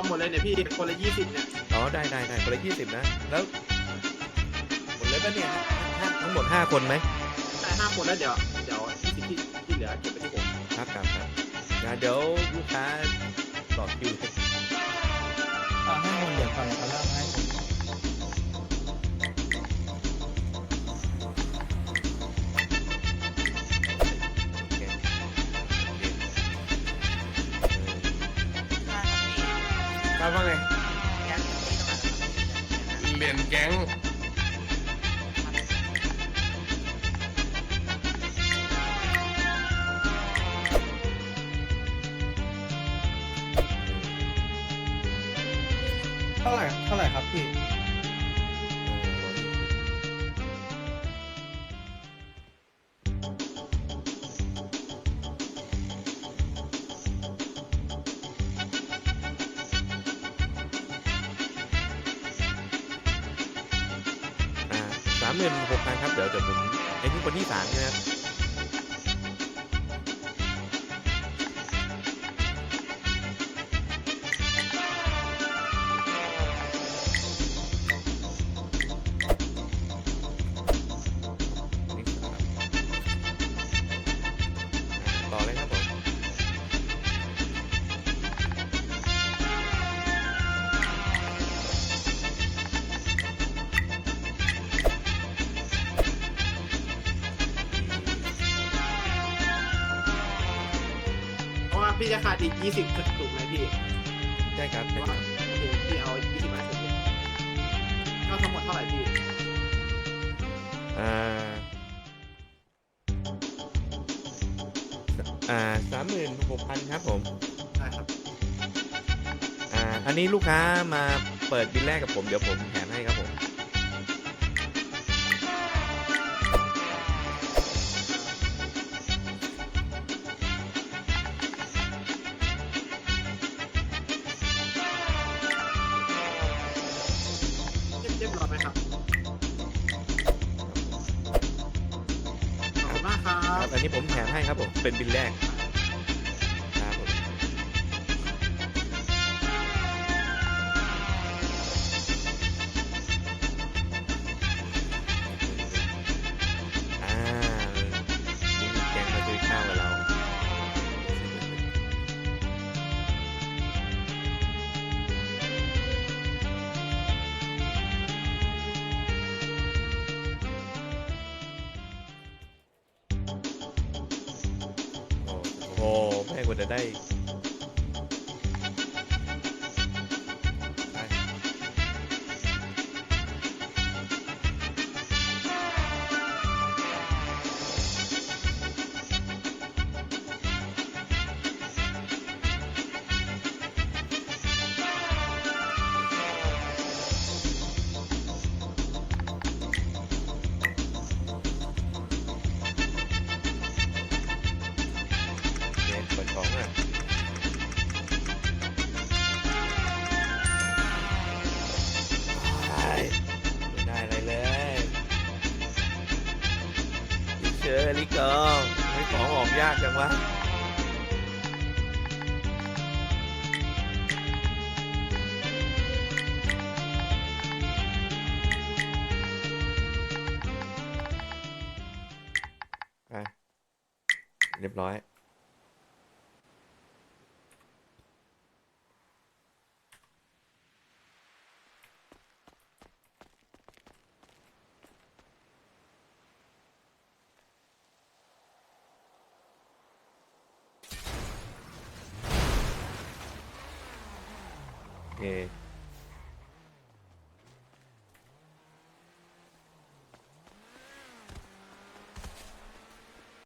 เอาหมดเลยเนี่ยพี่คนละยี่สิบเนี่ยอ๋อได้ได้ได้คนละยี่สิบนะ แล้วหมดเลยปะเนี่ยห้าทั้งหมดห้าคนไหมได้ห้าคนแล้วเดี๋ยวเดี๋ยวยี่สิบที่ที่เหลือเก็บไปที่ผมครับครับครับนะเดี๋ยวลูกค้าต่อคิวเอาให้คนเหลือก่อนแล้วก็เริ่มให้ ครับว่าไงเหรียญแก๊งเท่าไหร่เท่าไหร่ครับพี่าสามหมื่นหกพันครับ เดี๋ยวเดี๋ยวผมไอ้นี่คนที่สามใช่ไหมครับ พราะว่าพี่จะขาดอีกยี่สิบถูกไหมพี่ใช่ครับเพใช่ราะคว่ารับโอเคพี่เอายี่สิบมาเสร็จเลยก็ทั้งหมดเท่าไหร่พี่อ่าอ่าสามหมื่นหกพันครับผมได้ครับอ่าอันนี้ลูกค้ามาเปิดบินแรกกับผมเดี๋ยวผมแถมให้ครับผม ครับ อันนี้ผมแถมให้ครับผม เป็นบินแรก โอ้แม่กว่าจะได้ อลิกองไม่ของออกยากจังวะเรียบร้อย โอเค